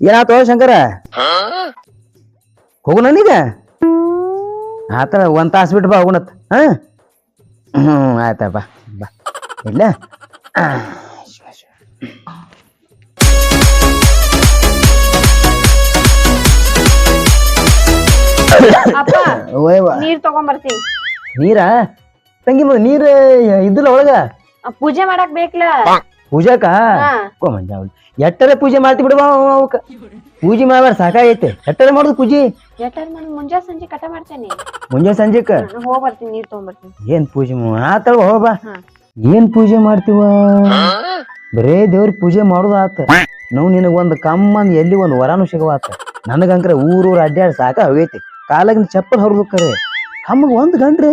ಏನಾಯ್ತು ಶಂಕರ? ಹೋಗು ನನಗ ಆತ ಒಂದ್ ತಾಸು ಬಿಟ್ಟು ಬಾ ಹೋಗುಣತ್. ಹ್ಮ್ ಹ್ಞೂ ಆಯ್ತಾ ಬಾ ಬಾ. ಇಲ್ಲ. ಅಪ್ಪ ಓಯವ್ವ. ನೀರ್ ತಗೊಂಬರ್ತೀನಿ ನೀರ? ತಂಗಿ ನೀರ್ ಇದ್ದಿಲ್ಲ ಒಳಗ? ಪೂಜೆ ಮಾಡಕ್ ಬೇಕಲ್ಲ ಪೂಜಾಕ? ಹಾ. ಕೋ ಮಂಜ ಅವ್ಳು. ಎಟ್ಟರೆ ಪೂಜೆ ಮಾಡ್ತಿ ಬಿಡುವ ಅವಕ್ಕ. ಪೂಜೆ ಮಾಡ್ಬಾರ ಸಾಕಾಗೈತೆ. ಎಟ್ಟರೆ ಮಾಡುದು ಪೂಜೆ? ಎಟ್ಟಾರ ಮಾಡಿ ಮುಂಜಾ ಸಂಜೆ ಕಟ ಮಾಡ್ತೇನೆ. ಮುಂಜಾನೆ ಸಂಜೆಕ? ನಾನು ಹೋಗ್ ಬರ್ತೀನಿ ನೀರ್ ತಗೊಂಬರ್ತೀನಿ ಏನ್ ಪೂಜೆ ಆತಳ ಹೋಗ್ಬಾ. ಏನ್ ಪೂಜೆ ಮಾಡ್ತೀವ? ಬರೇ ದೇವ್ರ ಪೂಜೆ ಮಾಡುದ ಆತ. ನಾವು ನಿನಗ ಒಂದ್ ಕಮ್ಮಂದ್ ಎಲ್ಲಿ ಒಂದ್ ವರಾನು ಸಿಗವಾತ. ನನಗಂಕ್ರೆ ಊರೂರ ಅಡ್ಡಾಡ್ ಸಾಕ ಹೋಗೈತಿ. ಕಾಲಾಗಿನ ಚಪ್ಪಲ್ ಹೊರದು ಕರೆ ಕಮ್ಮಗ್ ಒಂದ್ ಗಂಡ್ರೆ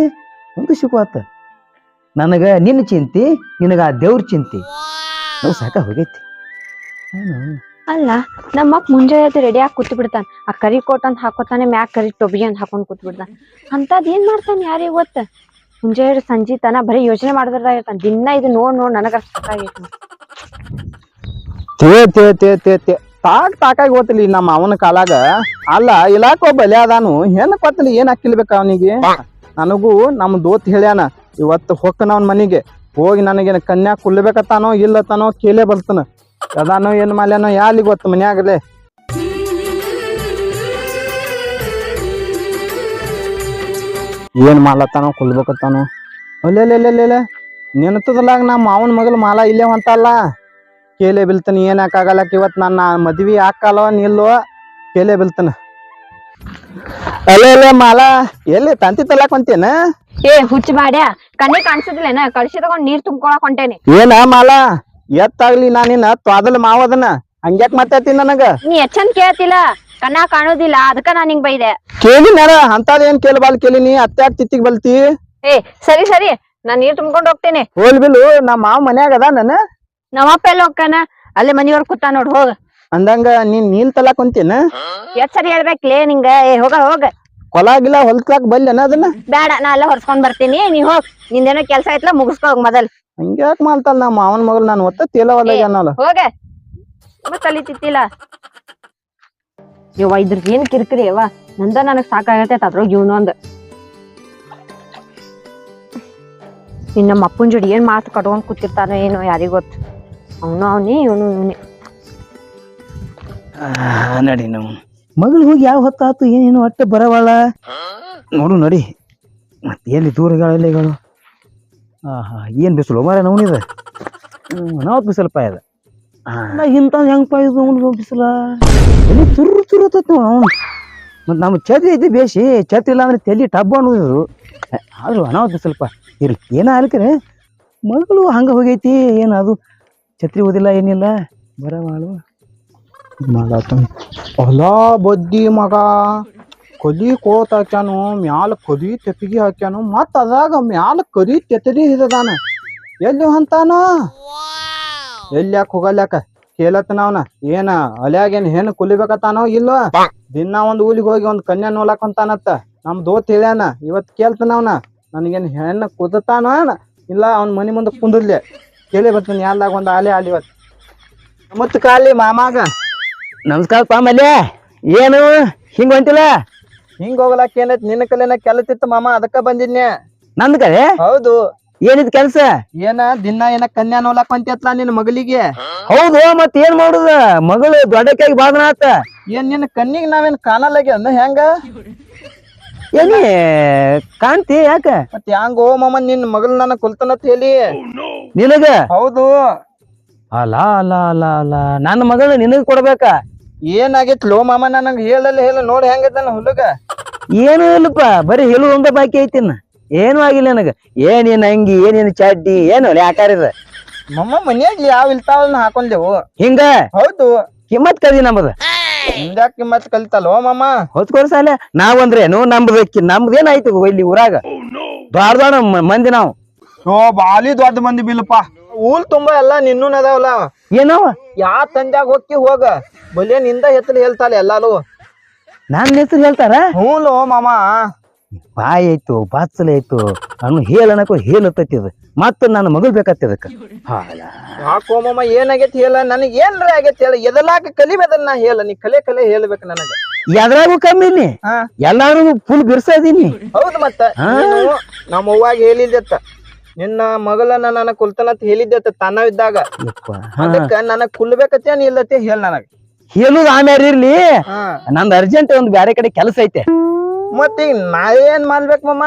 ಒಂದು ಸಿಗುವಾತ. ನನಗ ನಿನ್ನ ಚಿಂತಿ ನಿನಗ ಆ ದೇವ್ರ ಚಿಂತಿ. ನಾವು ಸಾಕ ಹೋಗೈತಿ ಅಲ್ಲ ನಮ್ಮ ಅಪ್ಪ ಮುಂಜಾನೆ ಅದು ರೆಡಿ ಆಗಿ ಕೂತ್ ಬಿಡ್ತಾನ ಆ ಕರಿ ಕೋಟ್ ಅಂತ ಹಾಕೋತಾನೆ ಮ್ಯಾಕ್ ಕರಿ ಟೊಬಿ ಅಂತ ಹಾಕೊಂಡ್ ಕೂತ್ ಬಿಡ್ತಾನ ಅಂತದ್ ಏನ್ ಮಾಡ್ತಾನ ಯಾರಿಗೆ ಗೊತ್ತ? ಮುಂಜಾನೆ ಸಂಜೆ ತನ ಬರೀ ಯೋಚನೆ ಮಾಡಿದ್ರದಾಗಿರ್ತಾನ ದಿನ ಇದು ನೋಡ್ ನೋಡ್ ನನಗ ಸಾಕಾಗೈತಿ. ತೇ ತೇ ತೇ ತೇ ತೇ. ತಾಕ್ ತಾಕಾಗಿ ಹೋತಲಿ ನಮ್ಮ ಅವನ ಕಾಲಾಗ. ಅಲ್ಲ ಇಲಾಖೆ ಒಬ್ಬ ಬಲೆ ಅದಾನು. ಹೆಣ್ ಕೊತ್ತಲಿ ಏನ್ ಹಾಕಿಲ್ಬೇಕ ಅವನಿಗೆ? ನನಗೂ ನಮ್ಮ ದೋತ್ ಹೇಳ್ಯಾನ ಇವತ್ತು ಹೊಕ್ಕನ ಅವನ ಮನಿಗೆ. ಹೋಗಿ ನನಗೇನು ಕನ್ಯಾ ಕುಲ್ಬೇಕತ್ತಾನೋ ಇಲ್ಲತ್ತಾನೋ ಕೇಳೇ ಬರ್ತಾನ ಅದಾನೋ ಏನು ಮಾಡ್ಯಾನೋ ಯಾಲಿ ಗೊತ್ತು ಮನ್ಯಾಗಲೇ. ಏನು ಮಾಡ್ಲತ್ತಾನೋ ಕುಲ್ಬೇಕತ್ತಾನೋ. ಅಲ್ಲೆಲ್ಲೆಲ್ಲೆಲ್ಲೆ ನೆನತದಲ್ಲಾಗ ನಮ್ಮ ಮಾವನ ಮಗಳು ಮಾಲ ಇಲ್ಲೇ ಹೊಂತಲ್ಲ ಕೇಲೆ ಬೀಳ್ತಾನೆ, ಏನು ಹಾಕಾಗಲ್ಲಕ್ ಇವತ್ತು ನನ್ನ ಮದ್ವೆ ಹಾಕಲ್ಲೋ ನಿಲ್ಲೋ. ಕೇಲೆ ಬೀಳ್ತಾನ. ಅಲ್ಲೇ ಅಲ್ಲೇ ಮಾಲಾ ಎಲ್ಲಿ ತಂತಿ ತಲಾಕ್ ಹೊಂತೇನ ಏ ಹುಚ್ಚ ಮಾಡ್ಯ? ಕಣ್ಣಿ ಕಾಣಿಸಿದ್ಲೇನ ಕಳ್ಸಿ ತಗೊಂಡ್ ನೀರ್ ತುಂಬ್ಕೊಳಕ್ ಹೊಂಟೇನಿ. ಏನ ಮಾಲ ಎತ್ತಾಗ್ಲಿ ನಾನಿನ್ನ ತ್ವಾದಲ್ ಮಾವದನ ಹಂಗ್ಯಾಕ್ ಮಾತಾಡ್ತೀನಿ ನನಗ? ನೀ ಎಚ್ಚಂದ್ ಕೇಳ್ತಿಲ್ಲ? ಕಣ್ಣ ಕಾಣೋದಿಲ್ಲ ಅದಕ್ಕ ನಾನ್ ಹಿಂಗ್ ಬೈದೆ. ಕೇಳಿ ನರ ಅಂತದೇನ್ ಏನ್ ಕೇಳಬಾಲ್ ಕೇಳಿನಿ ಅತ್ತ್ಯಾಕ್ ತಿತ್ತಿಗ್ ಬಲ್ತಿ? ಏ ಸರಿ ಸರಿ. ನಾನ್ ನೀರ್ ತುಂಬ್ಕೊಂಡ್ ಹೋಗ್ತೇನೆ. ಹೋಲ್ ಬಿಲು ನಮ್ಮ ಮಾವ ಮನ್ಯಾಗ ಅದ ನಮ್ಮ ನಮ್ಮಪ್ಪ ಎಲ್ಲ ಹೋಗ್ತಾನ? ಅಲ್ಲೇ ಮನಿಯವ್ರ ಕೂತ ನೋಡ್ ಹೋಗ. ಅಂದಂಗ ನೀನ್ ನೀಲ್ ತಲಾಕ್ ಹೊಂತೇನ ಎಷ್ಟ್ ಸರಿ ಹೇಳ್ಬೇಕ್ಲೇ ನಿಂಗ? ಏ ಹೋಗ ಹೋಗ. ಕೊಲಾಗಿಲ್ಲ ಗಿಲ ಹೊಲ್ತಾಕ್ ಬಲ್ಲೇನ ಅದನ್ನ? ಬೇಡ ನಾ ಎಲ್ಲ ಹೊರ್ಸ್ಕೊಂಡ್ ಬರ್ತೀನಿ. ನೀ ಹೋಗ್. ನಿಂದೇನೋ ಕೆಲ್ಸ ಐತ್ಲ ಮುಗಿಸ್ಕೋ ಹೋಗ್ ಮೊದಲ್. ಹಂಗ್ಯಾಕ್ ಮಾಡ್ತಾಳ ನಮ್ಮ ಮಾವನ್ ಮಗಳು? ನಾನು ಒತ್ತ ತೇಲವಲ್ಲ ಅನ್ನಲ್ಲ ಹೋಗ. ಕಲಿತಿತ್ತಿಲ್ಲ ಯವ್ವ ಇದ್ರದ್ ಏನ್ ಕಿರಿಕಿರಿ ಯವ್ವ? ನಂದ ನನಗ್ ಸಾಕಾಗತ್ತೆ ಅದ್ರೊಳಗ್ ಇವನೊಂದ್ ಇನ್ ನಮ್ಮ ಅಪ್ಪನ್ ಜೋಡಿ ಏನ್ ಮಾತು ಕಟ್ಕೊಂಡ್ ಕೂತಿರ್ತಾನೋ ಏನೋ ಯಾರಿಗ್ ಗೊತ್ತು. ಅವನು ಅವನೇ ಇವನು ಇವನಿ. ನಡಿ ನಾವು. ಮಗಳು ಹೋಗಿ ಯಾವ ಹೊತ್ತಾತು ಏನೇನು ಹೊಟ್ಟೆ ಬರವಲ್ಲ ನೋಡು ನಡಿ. ಮತ್ತೆ ಎಲ್ಲಿ ದೂರಗಳಿಗಳು ಆಹಾ ಏನ್ ಬಿಸಿಲು? ಮಾರ ನವನಿದ ನಾವ್ ಬಿಸಿಲಪ್ಪ ಇದು. ನಾ ಇಂಥ ಹೆಂಗಪ್ಪ ಇದು ಅವ್ನು ಬಿಸಿಲ? ಎಲ್ಲಿ ಚುರು ಚುರು ಹತ್ತತ್ ಅವನು. ಮತ್ತು ನಮ್ಮ ಛತ್ರಿ ಐತಿ ಬೇಸಿ ಛತ್ರಿ ಇಲ್ಲ ಅಂದ್ರೆ ತಲೆ ಟಬ್ ಅನ್ನೋದು. ಆದ್ರೂ ಅನಾಹುತ ಸ್ವಲ್ಪ ಇರ್ ಏನ ಅಲ್ಕರೆ? ಮಗಳು ಹಂಗ ಹೋಗೈತಿ ಏನು ಅದು? ಛತ್ರಿ ಓದಿಲ್ಲ ಏನಿಲ್ಲ? ಬರವಾಳು. ಮಾಡಾತನ ಹೊಲ ಬುದ್ಧಿ ಮಗ. ಕಲಿ ಕೋತ ಹಾಕ್ಯಾನು ಮ್ಯಾಲ ಕರಿ ತೆಪ್ಪಿಗೆ ಹಾಕ್ಯಾನು ಮತ್ತ ಅದಾಗ ಮ್ಯಾಲ ಕರಿ ತೆತ್ತರಿ ಹಿಡದಾನ. ಎಲ್ಲಿ ಹಂತಾನ? ಎಲ್ಲಿ ಯಾಕೆ ಹೋಗಲ್ಯಾಕ? ಕೇಳತ್ತನ ಅವನ. ಏನ ಅಲ್ಯಾಗ ಏನ್ ಹೆಣ್ಣು ಕುಲಿಬೇಕತ್ತಾನೋ ಇಲ್ಲ ದಿನ ಒಂದ್ ಊಲಿಗೆ ಹೋಗಿ ಒಂದ್ ಕನ್ಯಾ ನೋಲಾಕ್ ನಮ್ಮ ನಮ್ ದೋತ್ ಹೇಳ್ಯಾನ ಇವತ್ ಕೇಳ್ತಾನ ನನಗೇನ್ ಹೆಣ್ಣು ಕುದತಾನ ಇಲ್ಲ, ಅವ್ನ ಮನಿ ಮುಂದೆ ಕುಂದಿರ್ಲಿ ಕೇಳಿ ಬರ್ತೀನಿ, ಯಾರ್ದಾಗ ಒಂದ್ ಆಲೆ ಆಲಿ ಇವತ್ತು. ಮತ್ತೆ ಕಾಲಿ ಮಾಮಾಗ. ನಮಸ್ಕಾರಪ್ಪ ಮಲ್ಯ. ಏನು? ಹಿಂಗ ಹೊಂಟಿಲ್ಲ? ಹಿಂಗ್ ಹೋಗ್ಲಾಕ ಏನೈತಿ? ನಿನ್ನ ಕಲೆನ ಕೆಲತಿತ್ತು ಮಾಮ ಅದಕ್ಕ ಬಂದಿದ್ನೆ ನಂದ್ ಕಡೆ ಹೌದು. ಏನಿದ್ ಕೆಲ್ಸ? ಏನ ದಿನ ಏನ ಕನ್ಯಾ ನೋಲಾಕ್ ಹೊಂಟಿಯತ್ಲ ನಿನ್ ಮಗಳಿಗೆ? ಹೌದು ಮತ್ ಏನ್ ಮಾಡುದ? ಮಗಳು ದೊಡ್ಡಕ್ಕಾಗಿ ಬಾದನ ಆತ. ಏನ್ ನಿನ್ನ ಕಣ್ಣಿಗೆ ನಾವೇನ್ ಕಾಣಲಾಗ್ಯ ಹೆಂಗ? ಏನಿ ಕಾಣ್ತಿ ಯಾಕ? ಮತ್ ಹೆಂಗ್ ಓ ಮಾಮ ನಿನ್ ಮಗಳ ನನ್ನ ಕುಲ್ತನತ್ ಹೇಳಿ? ನಿನಗ? ಹೌದು. ಅಲ್ಲ ಅಲ್ಲ ಅಲ್ಲ ಅಲ್ಲ ನನ್ನ ಮಗಳು ನಿನಗ್ ಕೊಡ್ಬೇಕ? ಏನಾಗೈತಿ ಲೋ ಮಾಮ ನಂಗೆ ಹೇಳಲ್ಲ ಹೇಳ ನೋಡಿ ಹೆಂಗೈತ ನನ್ನ ಹುಡುಗ ಏನು ಇಲ್ಲಪ್ಪ ಬರೀ ಹೇಳು ಒಂದ ಬಾಕಿ ಐತಿ ಏನು ಆಗಿಲ್ಲ ನನಗ. ಏನೇನ್ ಅಂಗಿ ಏನೇನ್ ಚಡ್ಡಿ ಏನು ಯಾಕಾರಿದ ಮಮ್ಮ ಮನ್ಯಾಗ ಯಾವ ಇಲ್ತಾವನ್ನ ಹಾಕೊಂಡೆವು. ಹಿಂಗ? ಹೌದು. ಕಿಮ್ಮತ್ ಕದಿ ನಮ್ದು ಹಿಂಗ ಕಿಮ್ಮತ್ ಕಲಿತಲ್ವ ಮಾಮ? ಹೊತ್ಕೊಡ್ ಸಾಲ. ನಾವಂದ್ರೇನು ನಮ್ದು ನಮ್ದು ಏನಾಯ್ತು ಇಲ್ಲಿ ಊರಾಗ? ದೊಡ್ಡ ದೊಡ್ಡ ಮಂದಿ ನಾವು. ಓ ಬಾಲಿ ದೊಡ್ಡ ಮಂದಿ ಬಿಲ್ಲಪ್ಪ ಊಲ್ ತುಂಬಾ ಎಲ್ಲ ನಿನ್ನೂ ಅದಾವಲ್ಲ. ಏನೋ? ಯಾ ತಂದ್ಯಾಗ ಹೋಗಿ ಹೋಗ. ಬಲಿಯ ನಿಂದ ಹೆತ್ತಲು ಹೇಳ್ತಾಳೆ ಎಲ್ಲಾರು ನನ್ನ ಹೆಸರು ಹೇಳ್ತಾರ? ಹ್ಞೂ ಮಾಮ. ಬಾಯಿ ಐತು ಬಾಚಲ ಐತು. ಅನ್ನು ಹೇಳನಕ ಹೇಳತೈತಿ ಅದು. ಮತ್ತ ನನ್ನ ಮಗಳು ಬೇಕತ್ತಿ ಅದಕ್ಕೆ. ಹಾಲ. ಯಾಕೋ ಮಾಮ ಏನಾಗೈತಿ ಹೇಳ? ನನಗೆ ಏನ್ರ ಆಗೈತಿ ಹೇಳ? ಎದಲಾಕ ಕಲಿಬೇದಲ್ ನಾ ಹೇಳ? ನೀ ಕಲೆ ಕಲೆ ಹೇಳ್ಬೇಕು ನನಗ. ಎದ್ರಾಗೂ ಕಮ್ಮಿ ನೀ. ಎಲ್ಲಾರು ಫುಲ್ ಬಿರ್ಸದೀನಿ. ಹೌದು ಮತ್ತ. ನೀನು ನಮ್ಮ ಅವ್ವಾಗ ಹೇಳಿದ್ದೆತ್ತ ನಿನ್ನ ಮಗಳನ್ನ ನನ್ನ ಕುಲ್ತನಂತ ಹೇಳಿದ್ದೆ ಇದ್ದಾಗ. ಅದಕ್ಕ ನನಗ್ ಕುಲ್ಬೇಕತ್ತೇನ್ ಇಲ್ಲತ್ತೆ ಹೇಳ ನನಗ. ಹೇಳುದು ಆಮೇಲೆ ಇರ್ಲಿ? ನಂದ್ ಅರ್ಜೆಂಟ್ ಒಂದ್ ಬ್ಯಾರೆ ಕಡೆ ಕೆಲಸ ಐತೆ. ಮತ್ತೆ ಈಗ ನಾ ಏನ್ ಮಾಡ್ಬೇಕ ಮಮ್ಮ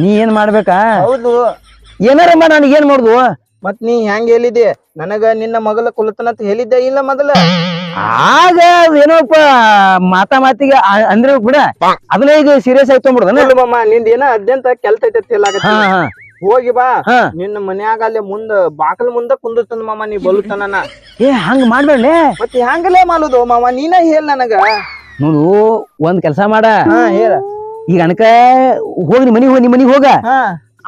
ನೀ ಏನ್ ಮಾಡ್ಬೇಕಾ? ಹೌದು. ಏನಾರಮ್ಮ ನಾನು ನನಗೆ ಏನ್ ಮಾಡುದು? ಮತ್ ನೀ ಹೆಂಗ್ ಹೇಳಿದೆ? ನನಗ ನಿನ್ನ ಮಗಳ ಕುಲ್ತನಂತ ಹೇಳಿದ್ದೆ ಇಲ್ಲ ಮೊದಲ. ಆಗ ಏನೋಪ್ಪ ಮಾತಾ ಮಾತಿಗೆ ಅಂದ್ರೆ ಬಿಡ ಅದನ್ನ ಈಗ ಸೀರಿಯಸ್ ಆಯ್ತು ಮಾಮ ನಿಂದ ಏನ ಅದ್ಯಂತ ಕೆಲ್ಸ ಐತೆ ಹೋಗಿ ಬಾ. ನಿನ್ನ ಮನ್ಯಾಗ ಅಲ್ಲಿ ಮುಂದ ಬಾಕಲ್ ಮುಂದ ಕುಂದಿರ್ತನ ಮಾಮ ನೀ ಬಲುತನ ಏ ಹಂಗ ಮಾಡ್ಬೇಡ ಮತ್ತೆ ಹಂಗಲೇ ಮಾಡುದು ಮಾಮ? ನೀನ ಹೇಳ ನನಗ. ನೋಡು ಒಂದ್ ಕೆಲ್ಸ ಮಾಡ. ಹಾ ಹೇಳ. ಈಗ ಅನಕ ಹೋಗಿ ನಿ ಮನಿಗ್ ಹೋಗಿ ನಿಮ್ ಮನಿಗ್ ಹೋಗ.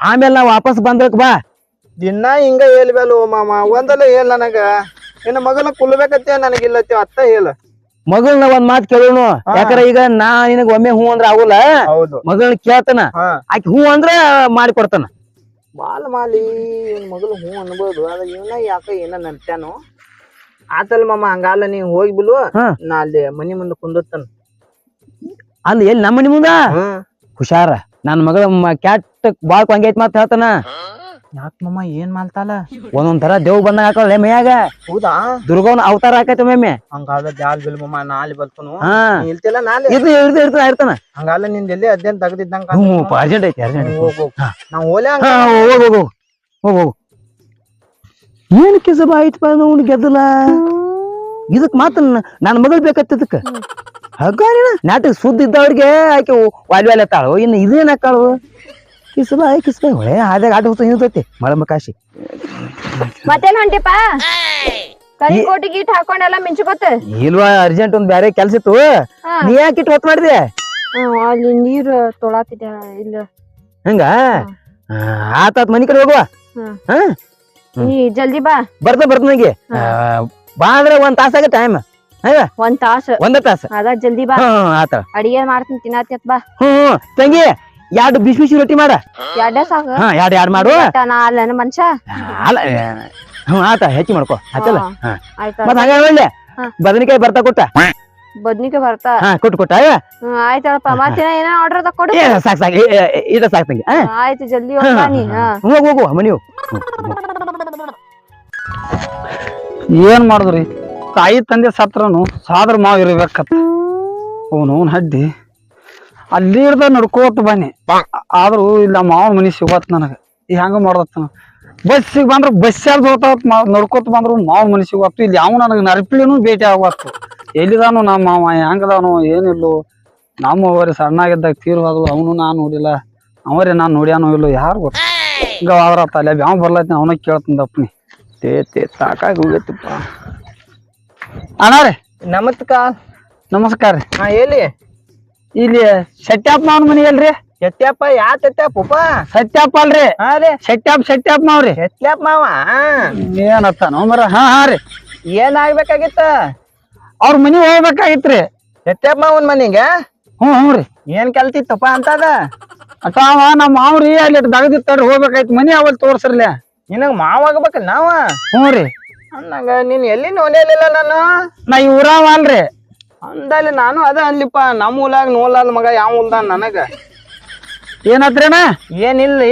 ಆಮೇಲೆ ನಾ ವಾಪಸ್ ಬಂದ್ರಕ್ ಬಾ. ದಿನ ಹಿಂಗ ಹೇಳ್ಬೇಲು ಮಾಮ ಒಂದಲ್ಲ ಹೇಳ ನನಗ. ನಿನ್ನ ಮಗನ ಕುಲ್ಬೇಕತ್ತೆ ನನಗಿಲ್ಲತ್ತೆ ಅತ್ತ ಹೇಳ. ಮಗಳನ್ನ ಒಂದ್ ಮಾತ್ ಕೇಳೋನು. ಯಾಕಂದ್ರೆ ಈಗ ನಾ ನಿನಗ ಒಮ್ಮೆ ಹೂ ಅಂದ್ರ ಆಗುಲ್ಲ. ಹೌದು. ಮಗಳನ್ನ ಕೇಳ್ತಾನ. ಹಾ. ಆಕಿ ಹೂ ಅಂದ್ರ ಮಾಡಿ ಕೊಡ್ತಾನ ಬಾಲ್ ಮಾಲಿ ಇವ್ನ ಮಗಳು ಹೂ ಅನ್ಬೋದು. ಅದ ಇವನ ಯಾಕ ಏನ ನಡ್ತಾನು ಆತಲ್ ಮಾಮ ಹಂಗಾಲ ನೀ ಹೋಗಿ ಬಿಲು ಹಾ. ನಾ ಅಲ್ಲಿ ಮನಿ ಮುಂದೆ ಕುಂದತ್ತನ್ ಅಲ್ಲಿ ಎಲ್ಲಿ? ನಮ್ಮ ಮನಿ ಮುಂದ? ಹುಷಾರ. ನನ್ ಮಗಳ ಕ್ಯಾಟ್ ಬಾಳ್ ಕೊಂಗೈತ್ ಮಾತ್ ಹೇಳ್ತಾನ. ಯಾಕ ಮಮ್ಮ ಏನ್ ಮಾಡ್ತಾಳ? ಒಂದೊಂದ್ ತರ ದೇವ್ ಬಂದಾಗ ಹಾಕಲ್ಲ ಮೈಯಾಗ. ಹೌದಾ? ದುರ್ಗವನ ಅವತಾರ ಹಾಕೈತೆ ಮೇಮೆ ಹಂಗಾದ ಜಾಲ್ ಬಿಲ್ ಮಮ್ಮ ನಾಲಿ ಬರ್ತನು ಹಾ. ನೀ ಇಲ್ತಿಲ್ಲ ನಾಲಿ? ಇದು ಇರ್ತ ಇರ್ತಾನ ಇರ್ತಾನ. ಹಂಗಾಲ ನಿಂದ ಎಲ್ಲಿ ಅದೇನ್ ತೆಗ್ದಿದ್ದಂಗ ಹ್ಞೂ ಅರ್ಜೆಂಟ್ ಐತಿ ಅರ್ಜೆಂಟ್ ಹೋಗು ನಾವು ಹಾ ಹೋಗ್ ಹೋಗು ಹೋಗ್ ಹೋಗು. ಏನ್ ಕಿಸಬ ಆಯ್ತಪ್ಪ ಅವ್ನು ಗೆದ್ದಲ? ಇದಕ್ ಮಾತ್ರ ನನ್ನ ಮಗಳು ಬೇಕತ್ತ ಇದಕ್ಕ ಹಗ್ಗಾರಿನ ನಾಟಕ ಸುದ್ದ ಇದ್ದವ್ರಿಗೆ ಆಕೆ ವಾಲ್ ವಾಲ್ ಎತ್ತಾಳು. ಇನ್ನು ಇದೇನ್ ಹಾಕಾಳು ಕಿಸಬ ಆಯ್ ಹೊಳೆ ಆದಾಗ ಆಟ ಹೋಗ್ತಾ ನಿಂತೈತಿ ಮಳಮಕಾಶಿ ಮತ್ತೇನ್ ಹೊಂಟಿಪ್ಪ ಕರಿ ಕೋಟಿ ಗೀಟ್ ಹಾಕೊಂಡೆಲ್ಲ ಮಿಂಚ್ಕೊತ ಇಲ್ವಾ ಅರ್ಜೆಂಟ್ ಒಂದ್ ಬ್ಯಾರೆ ಕೆಲ್ಸ ಇತ್ತು. ನೀ ಯಾಕೆ ಇಟ್ಟು ಹೊತ್ತು ಮಾಡಿದೆ? ಹ್ಮ್, ಅಲ್ಲಿ ನೀರ್ ತೊಳಾತಿದ್ದೆ ಇಲ್ಲ ಹಂಗ? ಆತಾತ್ ಮನಿ ಕಡೆ ಹೋಗುವ. ಹಾ. ನೀ ಜಲ್ದಿ ಬಾ. ಬರ್ತ ಬರ್ತ ನಂಗೆ. ಬಾ ಅಂದ್ರೆ ಒಂದ್ ತಾಸ ಆಗ ಟೈಮ್ ಒಂದ್ ತಾಸ. ಒಂದ್ ತಾಸ. ಅದ ಜಲ್ದಿ ಬಾ. ಆತ ಅಡಿಗೆ ಮಾಡ್ತೀನಿ ತಿನ್ನತ್ಯತ್ ಬಾ. ಹ್ಮ್ ತಂಗಿ. ಎರಡು ಬಿಸಿ ಬಿಸಿ ರೊಟ್ಟಿ ಮಾಡ? ಎರಡೇ ಸಾಕ. ಹಾ ಎರಡು ಎರಡು ಮಾಡು? ನಾ ಅಲ್ಲ ಮನುಷ್ಯ? ಅಲ್ಲ ಹ್ಮ್ ಆತ ಹೆಚ್ಚಿ ಮಾಡ್ಕೋ. ಆತಲ್ಲ? ಹಾ. ಆಯ್ತ ಮತ್ ಹಂಗ ಒಳ್ಳೆ. ಬದನಿಕಾಯಿ ಬರ್ತಾ ಕೊಟ್ಟ? ಬದ್ನಿಕಾಯಿ ಬರ್ತಾ. ಹಾ ಕೊಟ್ಟು ಕೊಟ್ಟ ಹ್ಮ್ ಆಯ್ತಳಪ್ಪ ಮತ್ತಿನ ಏನ ಆರ್ಡರ್ ತಕೊಡು ಸಾಕ್ ಸಾಕ್ ಇದ ಸಾಕ್ ತಂಗಿ ಆಯ್ತು ಜಲ್ದಿ ಹೋಗ್ಬಾ ನೀ ಹಾ ಹೋಗು ಹೋಗು ಮನಿ ಏನ್ ಮಾಡುದ್ರಿ? ತಾಯಿ ತಂದೆ ಸತ್ರನು ಸಾದ್ರ ಮಾವ ಇರ್ಬೇಕತ್ತ ಅವನು ಹಡ್ಡಿ. ಅಲ್ಲಿ ಹಿಡ್ದ ನಡ್ಕೋತ ಬನ್ನಿ. ಆದ್ರೂ ಇಲ್ಲ ಮಾವನ ಮನಿ ಸಿಗೋತ್ ನನಗೆ. ಈ ಹೆಂಗ ಮಾಡ್ದತ್ತ ಬಸ್ಸಿಗೆ ಬಂದ್ರ ಬಸ್ ಯಾರ್ದು ಹೋತಾವತ್ ನಡ್ಕೋತ ಬಂದ್ರು ಮಾವನ ಮನಿ ಸಿಗೋತ್ತು ಇಲ್ಲಿ ಯಾವ ನನಗೆ ನರಪಿಳಿನೂ ಭೇಟಿ ಆಗ್ಬಾರ್ದು ಎಲ್ಲಿದಾನು ನಮ್ಮ ಮಾವ ಹೆಂಗದಾನು ಏನಿಲ್ಲೋ. ನಮ್ಮ ಅವರೇ ಸಣ್ಣಾಗಿದ್ದಾಗ ತೀರ್ವಾದ್ರು ಅವನು ನಾನು ನೋಡಿಲ್ಲ. ಅವರೇ ನಾನು ನೋಡ್ಯಾನು ಇಲ್ಲೋ ಯಾರು ಗೊತ್ತ. ಹಿಂಗ ಆದ್ರ ತಲೆ ಯಾವ ಬರ್ಲೈತಿ ಅವನ ಕೇಳ್ತಂದಪ್ಪನಿ ತೇ ತೇ ಸಾಕಾಗಿ ಹೋಗತ್ತಪ್ಪ ಅಣ್ಣ ರೀ. ನಮಸ್ಕಾರ. ನಮಸ್ಕಾರ ರೀ. ಹಾ ಹೇಳಿ ಇಲ್ಲಿ ಸತ್ಯಪ್ಪ ಮಾವನ ಮನಿ ಅಲ್ರಿ? ಎತ್ತ್ಯಪ್ಪ ಯಾ ಉಪ ಸತ್ಯಪ್ಪ ಅಲ್ರಿ? ಹಾ ರೀ. ಸತ್ಯಪ್ಪ ಸತ್ಯಪ್ಪ ಮಾವ್ರಿ ಎತ್ತ್ಯಪ್ಪ ಮಾವ ಏನತ್ತಾನೋ ಮರ? ಹಾ ಹಾ ರೀ. ಏನ್ ಆಗ್ಬೇಕಾಗಿತ್ತ ಅವ್ರ ಮನಿ ಹೋಗ್ಬೇಕಾಗಿತ್ರಿ. ಎತ್ತ್ಯಪ್ಪ ಮಾವನ್ ಮನಿಗೆ? ಹ್ಞೂ ಹ್ಞೂ ರೀ. ಏನ್ ಕೆಲ್ತಿತ್ತಪ್ಪ ಅಂತದ? ಅತ್ತಾವ ನಮ್ಮ ಮಾವ್ರಿ ಅಲ್ಲಿ ದಗದಿತ್ತಾಡ್ರಿ ಹೋಗ್ಬೇಕಾಯ್ತು. ಮನಿ ಅವಲ್ ತೋರ್ಸ್ರಲ್ಲ ನಿನಗ್ ಮಾವ ಆಗ್ಬೇಕಲ್ಲ ನಾವ? ಹ್ಞೂ ರೀ. ಅಂದಂಗ ನೀನ್ ಎಲ್ಲಿ ನೋಡಿಲಿಲ್ಲ ನಾನು? ನಾ ಈ ಊರಾವ ಅಲ್ರಿ. ಅಂದಲ್ಲಿ ನಾನು ಅದ ಅನ್ಲಿಪ್ಪ ನಮ್ಮ ಊಲಾಗ ನೋಲಾದ ಮಗ ಯಾವ ನನಗೆ ನನಗ. ಏನತ್ರೇನ ಏನಿಲ್ಲ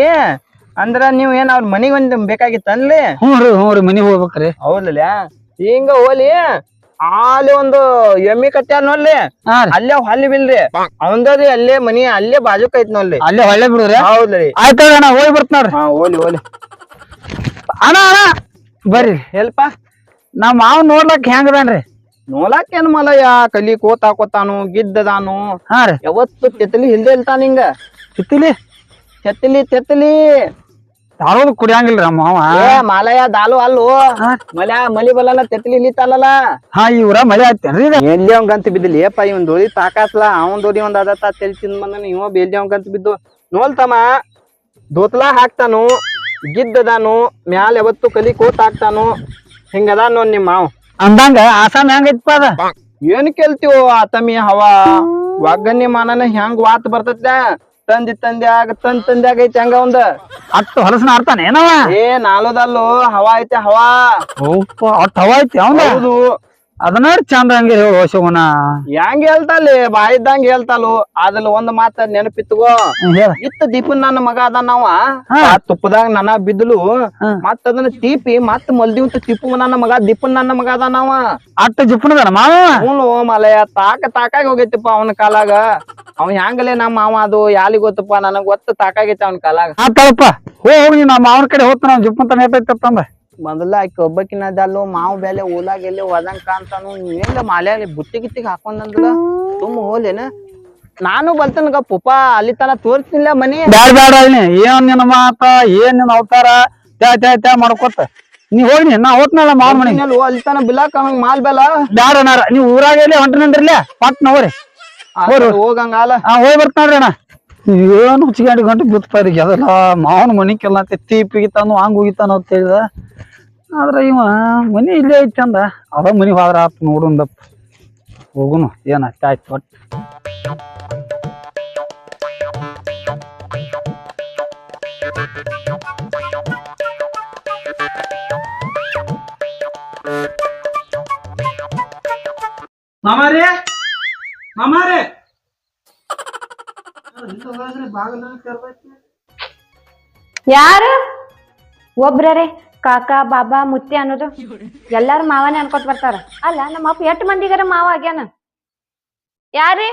ಅಂದ್ರ ನೀವ್ ಏನ್ ಅವ್ರ ಮನಿಗ್ ಒಂದ್ ಬೇಕಾಗಿತ್ತ ಅನ್ಲಿ? ಹ್ಞೂ ರೀ ಹ್ಞೂ ರೀ ಮನಿಗ್ ಹೋಗ್ಬೇಕ್ರಿ. ಹೌದಲ್ಲ ಹಿಂಗ ಹೋಲಿ ಅಲ್ಲಿ ಒಂದು ಎಮ್ಮಿ ಕಟ್ಟ್ಯಾರ ನೋಡ್ಲಿ. ಹಾ ರೀ. ಅಲ್ಲೇ ಹೊಲಿ ಬಿಲ್ರಿ. ಅವಂದ್ರಿ ಅಲ್ಲೇ ಮನಿ ಅಲ್ಲೇ ಬಾಜುಕ್ ಐತ್ ನೋಡ್ಲಿ. ಅಲ್ಲೇ ಹೊಳ್ಳೆ ಬಿಡುದ್ರಿ? ಹೌದ್ರಿ ಆಯ್ತು ಅಣ್ಣ ಹೋಗಿ ಬರ್ತ ನೋಡ್ರಿ. ಹಾ ಹೋಲಿ ಹೋಲಿ. ಅಣ್ಣ ಅಣ್ಣ. ಬರ್ರಿ. ಎಲ್ಪ? ನಮ್ಮ ಮಾವ್ ನೋಡ್ಲಕ್ ಹೆಂಗದಾನ್ರಿ ನೋಲಾಕ್ ಏನ್ ಮಲಯ್ಯ ಕಲಿ ಕೋತ್ ಹಾಕೋತಾನು ಗಿದ್ದದಾನು. ಹಾ ರೀ. ಯಾವತ್ತು ತೆತ್ತಲಿ ಹಿಂದೆ ಇಲ್ತಾನ ಹಿಂಗ ಇತ್ತಿಲಿ ತೆತ್ತಲಿ ತೆತ್ತಲಿ ಯಾರೋದು ಕುಡಿಯಂಗಿಲ್ಲ ನಮ್ಮ ಮಾವ ಏ ಮಾಲಯ್ಯ ದಾಲು ಅಲ್ಲು. ಮಲಯ ಮಲಿ ಬಲ್ಲಲ್ಲ ತೆತ್ತಲಿ ಇಲ್ಲಿತ್ತಲ್ಲ ಹಾ ಇವ್ರ ಮಳೆ ಆಯ್ತೇನ್ರಿ ಇದು ಎಲ್ಲಿ ಅವ್ ಗಂತ ಬಿದ್ದಿಲ್ಲ? ಏಪ ಇವನ್ ದೋರಿ ತಾಕಾಸ್ಲ ಅವನ್ ದೋರಿ ಒಂದ್ ಅದತ್ತ ತೆಲ್ ತಿಂದ್ ಬಂದನು. ಇವ ಬೇಲಿ ಅವ್ ಗಂತ ಬಿದ್ದು. ನೋಲ್ತಮ್ಮ ದೋತ್ಲಾ ಹಾಕ್ತಾನು. ಗಿದ್ದದಾನು. ಮ್ಯಾಲ ಯಾವತ್ತು ಕಲಿ ಕೋತ್ ಹಾಕ್ತಾನು. ಹಿಂಗದ ನೋಡ್ ನಿಮ್ಮ ಮಾವ್. ಅಂದಂಗ ಆಸಾಮ್ ಹೆಂಗೈತಪ್ಪ ಅದ? ಏನ್ ಕೇಳ್ತೀವೋ ಆತಮಿ ಹವಾ? ಒಗ್ಗನ್ನಿ ಮಾನನ ಹೆಂಗ್ ವಾತ್ ಬರ್ತೈತ ತಂದಿ ತಂದ್ಯಾಗ ತಂದ್ ತಂದ್ಯಾಗ ಐತಿ ಹಂಗ ಒಂದ ಅಟ್ಟು ಹೊಲಸನ ಆಡ್ತಾನೆ ಏನವ? ಏ ನಾಲೋದಲ್ಲೋ ಹವಾ ಐತಿ ಹವಾ. ಅಟ್ ಹವಾ ಐತಿ ಅವಂದ? ಹೌದು. ಅದನ್ನ ಚಂದ ಹಂಗೆ ಹೇಳು ಶಿವನ ಹೆಂಗ್ ಹೇಳ್ತಾಲಿ ಬಾಯಿದ್ದಂಗ ಹೇಳ್ತಾಲು ಅದ್ರಲ್ಲಿ ಒಂದ್ ಮಾತ ನೆನಪಿತ್ಗೋ ಹೇಳ. ಇತ್ತ ದೀಪನ್ ನನ್ನ ಮಗ ಅದ ನಾವ ಆ ತುಪ್ಪದಾಗ ನನ್ನ ಬಿದ್ದಲು ಹಾ. ಮತ್ತ ಅದನ್ನ ತೀಪಿ ಮತ್ತ ಮಲ್ದಿವ್ ತಿಪ್ಪು ನನ್ನ ಮಗ ದೀಪನ್ ನನ್ನ ಮಗ ಅದ ನಾವ ಅಟ್ಟ ಜಿಪ್ಪನದನ ಮಾವ? ಹ್ಞೂ ಮಲಯ ತಾಕ ತಾಕಾಗಿ ಹೋಗೈತಿಪ್ಪ ಅವನ ಕಾಲಾಗ. ಅವ್ ಹೆಂಗಲೇ ನಮ್ಮ ಮಾವ ಅದು? ಯಾಲಿ ಗೊತ್ತಪ್ಪ? ನನಗ್ ಗೊತ್ತ ತಾಕಾಗೈತಿ ಅವನ ಕಾಲಾಗ. ಆತಳಪ್ಪ. ಹೋ ಹೋಗಿ ನಮ್ಮ ಮಾವನ ಕಡೆ ಹೋಗ್ತಾನ ಜಿಪ್ಪನ್ ಜಿಪ್ಪಂತ ನೇತೈತಂದ ಮೊದಲ ಆಕಿ ಒಬ್ಬಕಿನದಲ್ಲೋ ಮಾವು ಬೆಲೆ ಓಲಾಗ ಎಲ್ಲಿ ಹೋದಂಗ ಅಂತಾನು ಮೇಲ ಮಾಲೆ ಬುತ್ತಿ ಗಿತ್ತಿಗೆ ಹಾಕೊಂಡಂದ್ರ ತುಂಬ ಹೋಲೇನ ನಾನು ಬರ್ತೇನಗ ಪುಪ್ಪ ಅಲ್ಲಿ ತನ ತೋರ್ಸಿಲ್ಲ ಮನಿ. ಬ್ಯಾಡ ಬ್ಯಾಡ ಅಲ್ಲಿ ಏನ್ ನಿನ್ನ ಮಾತ ಏನ್ ನಿನ್ನ ಅವತಾರ? ತ್ಯಾ ತ್ಯಾ ತ್ಯಾ ಮಾಡ್ಕೊತ ನೀ ಹೋಗಿ ನಾ ಹೋಗ್ನಲ್ಲ ಮಾಲ್ ಮನಿ ಅಲ್ಲಿ ತನ ಬಿಲಾಕ ಹಂಗ ಮಾಲ್ ಬೆಲ. ಬ್ಯಾಡ ನಾರ. ನೀವು ಊರಾಗ ಎಲ್ಲಿ ಹೊಂಟನಂದ್ರಲ್ಲ ಪಟ್ ನೋರಿ ಹೋಗಂಗಾಲ. ಹಾ ಹೋಗಿ ಬರ್ತಾನ್ರಿ ಅಣ್ಣ. ಏನು ಹುಚ್ಚಿಗಾಡಿ ಗಂಟೆ ಬಿತ್ತಪ್ಪಾರಿ ಅದೆಲ್ಲ ಮಾವನ ಮನೆ ಕೆಲ್ಲ ತೀಪ್ ಹಂಗೆ ಹಂಗ ಹೋಗಿತಾನು ಅಂತ ಹೇಳಿದ. ಆದ್ರೆ ಇವ ಮನೆ ಇಲ್ಲೇ ಐತಿ ಅಂದ. ಅದ ಮನೆಗೆ ಹೋದ್ರ ಆತ್ ನೋಡುಂದಪ್ಪ ಹೋಗುನು ಏನಾಯ್ತು ಆಯ್ತು ಒಟ್ಟು. ಮಾಮಾರಿ? ಯಾರು? ಒಬ್ರೇ ಕಾಕಾ ಬಾಬಾ ಮುತ್ತಿ ಅನ್ನೋದು. ಎಲ್ಲಾರು ಮಾವನೇ ಅನ್ಕೊಟ್ ಬರ್ತಾರ. ಅಲ್ಲ ನಮ್ಮ ಅಪ್ಪ ಎಷ್ಟ್ ಮಂದಿಗಾರ ಮಾವ ಆಗ್ಯಾನ? ಯಾರಿ?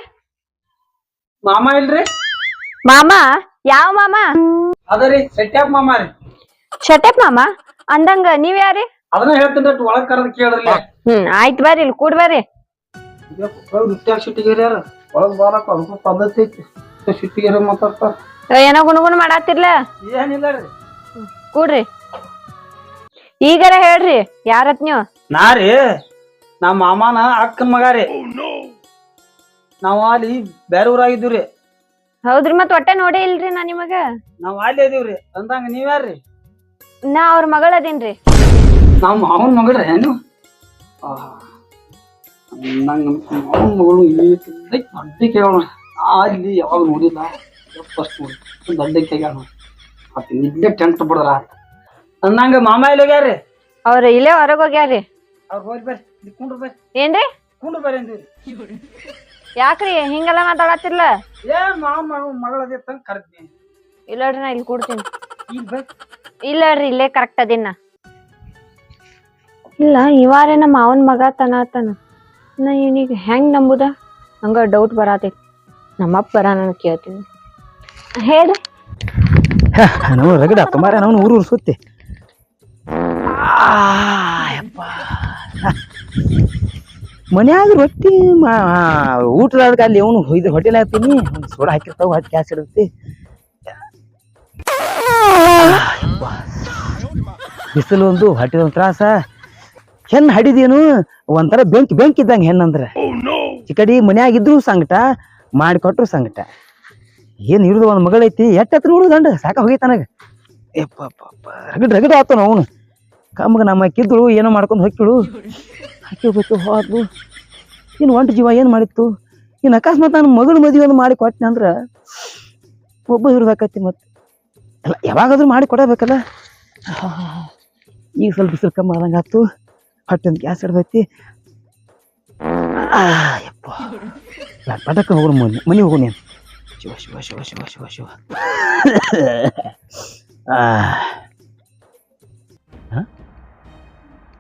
ಮಾಮ ಇಲ್ರಿ? ಮಾಮ? ಯಾವ ಮಾಮ? ಅದರಿ ಸೆಟ್ಯಾಪ್ ಮಾಮ ರೀ. ಶಟಪ್ ಮಾಮ? ಅಂದಂಗ ನೀವ್ ಯಾರಿ? ಅದನ್ನ ಹೇಳ್ತೀನಿ ಒಳಗ್ ಕರೆದ್ ಕೇಳ್ರಿ ಹ್ಮ್ ಆಯ್ತ್ ಬರ್ರಿ ಇಲ್ಲಿ ಕೂಡ್ ಬರ್ರಿ. ಒಳಗ್ ಬಾರಕ್ ಅದಕ್ಕೂ ಪದ್ಧತಿ ಐತಿ. ಸಿಟ್ಟಿಗೆರಿ ಮಾತಾಡ್ತಾರ ಏನೋ ಗುಣಗುಣ ಮಾಡಾತಿರ್ಲ? ಏನಿಲ್ಲ ರೀ. ಕೂಡ್ರಿ. ಈಗಾರ ಹೇಳ್ರಿ ಯಾರತ್ ನೀವು? ನಾ ರೀ ನಮ್ಮ ಮಾಮನ ಅಕ್ಕನ ಮಗ ರೀ. ನಾವ್ ಅಲ್ಲಿ ಬೇರೆ ಊರಾಗಿದ್ದೀವಿ ರೀ. ಹೌದ್ರಿ ಮತ್ ಒಟ್ಟ ನೋಡೇ ಇಲ್ರಿ ನಾ ನಿಮಗ? ನಾವ್ ಅಲ್ಲಿ ಇದೀವ್ರಿ ಅಂದಂಗ ನೀವ್ಯಾರ್ರಿ ನಾ ಅವ್ರ ಮಗಳ ಅದೀನ್ರಿ ನಾವ್ ಮಾವನ್ ಮಗಳ್ರಿ ಏನು? ನಂಗ ಮಾವನ್ ಮಗಳು ಇಲ್ಲಿ ದೊಡ್ಡ ಕೇಳೋಣ. ಅಲ್ಲಿ ಯಾವಾಗ ನೋಡಿಲ್ಲ. ಫಸ್ಟ್ ನೋಡಿ ದಂಡಕ್ಕೆ ಕೇಳ ಮತ್ತೆ ಇಲ್ಲೇ ಟೆಂಟ್ ಬಿಡದ್ರ ಅಂದಂಗ ಮಾಮ ಇಲ್ಲಿ ಹೋಗ್ಯಾರ್ರಿ? ಅವ್ರ ಇಲ್ಲೇ ಹೊರಗೆ ಹೋಗ್ಯಾರಿ ಅವ್ರು ಹೋಗಿ ಬರ್ರಿ. ಇಲ್ಲಿ ಕುಂಡ್ರು ಬರ್ರಿ. ಏನ್ರಿ? ಕುಂಡ್ರು ಬರ್ರಿ ಯಾಕ್ರಿ? ಹಿಂಗೆಲ್ಲ ಮಾತಾಡತ್ತಿರ್ಲ? ಏ ಮಾಮ ಮಗ ಮಗಳದೇ ತಂಗ ಕರೆದ್ನಿ. ಇಲ್ಲಡ್ರಿ ನಾ ಇಲ್ಲಿ ಕೊಡ್ತೀನಿ. ಈಗ ಬರ್ರಿ ಇಲ್ಲಡ್ರಿ ಇಲ್ಲೇ ಕರೆಕ್ಟ್ ಅದಿನ್ನ ಇಲ್ಲ ಇವಾರೇ ನಮ್ಮ ಮಾವನ ಮಗ ತನ ನಾ ಇವನಿಗೆ ಹೆಂಗ್ ನಂಬುದ? ಹಂಗ ಡೌಟ್ ಬರಾತೈತಿ. ನಮ್ಮಪ್ಪ ಬರ ನಾನು ಕೇಳ್ತೀನಿ. ಹೇಳ್ರಿ ನಾವು ರಗಡ ಕುಮಾರ ನಾವು ಊರು ಊರು ಸುತ್ತಿ. ಮನ್ಯಾಗ ರೊಟ್ಟಿ ಮಾ ಊಟದ ಅಲ್ಲಿ ಅವನು ಇದು ಹೋಟೆಲ್ ಹಾಕ್ತೀನಿ. ಸೋಡಾ ಹಾಕಿರ್ತಾವ ಹೊಟ್ಟೆ ಕ್ಯಾಶ್ ಇರುತ್ತೆ ಬಿಸಿಲು ಒಂದು, ಹೊಟ್ಟೆ ಒಂದು ತ್ರಾಸ. ಹೆಣ್ಣು ಹಡಿದೇನು? ಒಂಥರ ಬೆಂಕಿ ಬೆಂಕಿ ಇದ್ದಂಗೆ ಹೆಣ್ಣಂದ್ರೆ ಈ ಕಡೆ ಮನ್ಯಾಗ ಸಂಗಟ ಮಾಡಿಕೊಟ್ರು ಸಂಗಟ. ಏನು ಹಿಡಿದು ಒಂದು ಮಗಳೈತಿ ಎಟ್ಟ ಹತ್ರ ಹುಡುಗ ಗಂಡ ಸಾಕ ಹೋಗೈತೆ ನನಗೆ. ಯಪ್ಪ ರಗಡ್ ರಗಡ ಆತನು ಅವನು. ಕಮ್ಮಗೆ ನಮ್ಮ ಅಕ್ಕಿದ್ರು ಏನೋ ಮಾಡ್ಕೊಂಡು ಹೊಕ್ಕಿಳು ಹಾಕಿ ಹೋಗ್ಬೇಕು ಹೋದ್ಲು. ಇನ್ನು ಒಂಟು ಜೀವ ಏನು ಮಾಡಿತ್ತು? ಇನ್ನು ಅಕಸ್ಮಾತ್ ನಾನು ಮಗಳು ಮದುವೆ ಒಂದು ಮಾಡಿ ಕೊಟ್ಟೆ ಅಂದ್ರೆ ಒಬ್ಬ ಹಿಡ್ದಾಕತಿ ಮತ್ತೆ. ಅಲ್ಲ ಯಾವಾಗಾದ್ರೂ ಮಾಡಿ ಕೊಡಬೇಕಲ್ಲ ಈಗ ಸ್ವಲ್ಪ ಬಿಸಿಲು ಕಮ್ಮಿ ಆದಂಗೆ ಆಯ್ತು ಹೊಟ್ಟೆ ಗ್ಯಾಸ್ ಆ, ಯಪ್ಪ ಪಟಕ್ಕೆ ಹೋಗೋಣ ಮನೆ ಮನೆಗೆ ಹೋಗೋಣ ಏನು ಶಿವ ಶಿವ ಶಿವ ಶಿವ ಶಿವ ಶಿವ?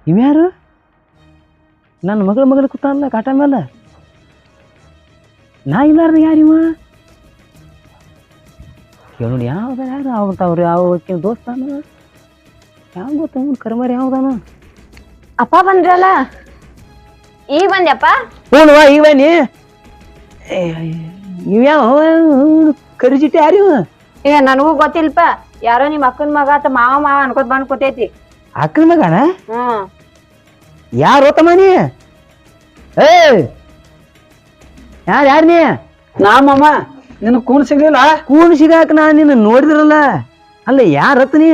ಇವ್ಯಾರು ನನ್ನ ಮಗಳ ಮಗಳ ಕೂತಾನಲ್ಲ ಕಾಟ ಮೇಲೆ ನಾ ಇಲ್ಲಾರ್ದ ಯಾರು ಇವ ಕೇಳೋಣ ಯಾವ್ದು ಯಾರು ಅವ್ರು ಯಾವ ದೋಸ್ತಾನ ಯಾವ ಗೊತ್ತ ಕರ್ಮರಿ ಯಾವ್ದಾನ ಅಪ್ಪ ಬಂದ್ರಲ್ಲ ಈಗ ಬಂದ್ಯಪ್ಪ ಹ್ಞೂ ಈಗ ಬನ್ನಿ ಇವ್ಯಾವ ಕರಿಜಿಟ್ಟಿ ಯಾರು ಇವ ಈಗ ನನಗೂ ಗೊತ್ತಿಲ್ಪ ಯಾರೋ ನಿಮ್ ಅಕ್ಕನ ಮಗ ಆತ ಮಾವ ಮಾವ ಅನ್ಕೋತ ಬಂದ್ ಕೂತೈತಿ. ಅಕ್ಕನ ಮಗನ? ಹ್ಮ್ ಯಾರು ತಮ್ಮ ನೀ? ಏ ಯಾರು ಯಾರು ನೀ? ನಾ ಮಾಮ ನಿನ್ ಕೂನ್ ಸಿಗ್ಲಿಲ್ಲ? ಕೂನ್ ಸಿಗಾಕ ನಾ ನಿನ್ನ ನೋಡಿದ್ರಲ್ಲ. ಅಲ್ಲ ಯಾರು ನೀ?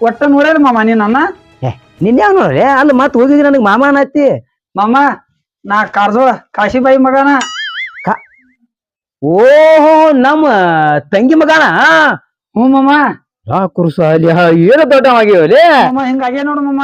ಒಟ್ಟ ನೋಡ್ಯಾರ ಮಾಮ ನೀ ನನ್ನ? ಏ ನಿನ್ನ ಯಾವ ನೋಡ್ರಿ ಅಲ್ಲ ಮತ್ತೆ ಹೋಗಿದ್ರಿ ನನಗೆ ಮಾಮ ಅನ್ನತ್ತಿ ಮಾಮ ನಾ ಕಾರ್ಜೋಳ ಕಾಶಿಬಾಯಿ ಮಗನ. ಓಹೋ ನಮ್ಮ ತಂಗಿ ಮಗನ? ಹ್ಞೂ ಮಾಮ. ಆ ಕುರುಸಾಲಿ ಏನು ದೊಡ್ಡವಾಗಿವಲೇ ಮಾಮ ಹಿಂಗಾಗ್ಯ ನೋಡು ಮಾಮ.